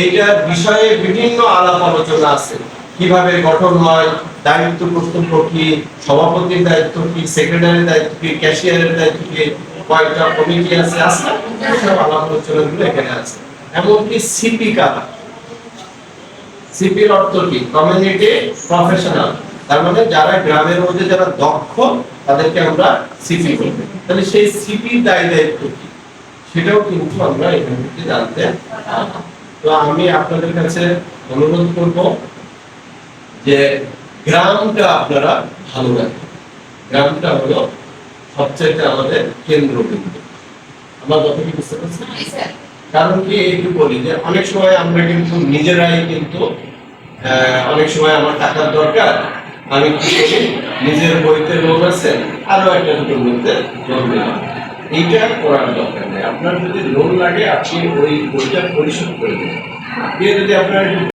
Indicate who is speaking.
Speaker 1: Community বিষয়ে বিভিন্ন আলাপ আলোচনা আছে। কীভাবে গঠন হয়, দায়িত্ব কর্তব্য কি সভাপতির দায়িত্ব কি দায়িত্ব কি, ক্যাশিয়ারের দায়িত্ব কি, কয়েকটা কমিটি আছে? এইসব আলাপ এখানে আছে। এমনকি সিপি কারা? সিপির অর্থ কি? কমিউনিটি প্রফেশনাল তার মানে যারা গ্রামের মধ্যে যারা দক্ষ, তাদেরকে আমরা সিপি বলি। তাহলে সেই সিপির দায় দায়িত্ব কি? সেটাও কিন্তু আমরা এখান থেকে জানতে। তো আমি আপনাদের কাছে অনুরোধ করব যে গ্রামটা আপনারা ভালো রাখেন। গ্রামটা হলো সবচেয়ে আমাদের কেন্দ্রবিন্দু। আমার কথা কি বুঝতে পারছেন কারণ কি একটু বলি যে অনেক সময় আমরা কিন্তু নিজেরাই কিন্তু অনেক সময় আমার টাকার দরকার আমি কি করি? নিজের বইতে লোন আছে আরও একটা দুটোর মধ্যে লোন দিলাম এইটা করার দরকার নেই। আপনার যদি লোন লাগে, আপনি ওই বইটা পরিশোধ করে দেবেন আপনি যদি আপনার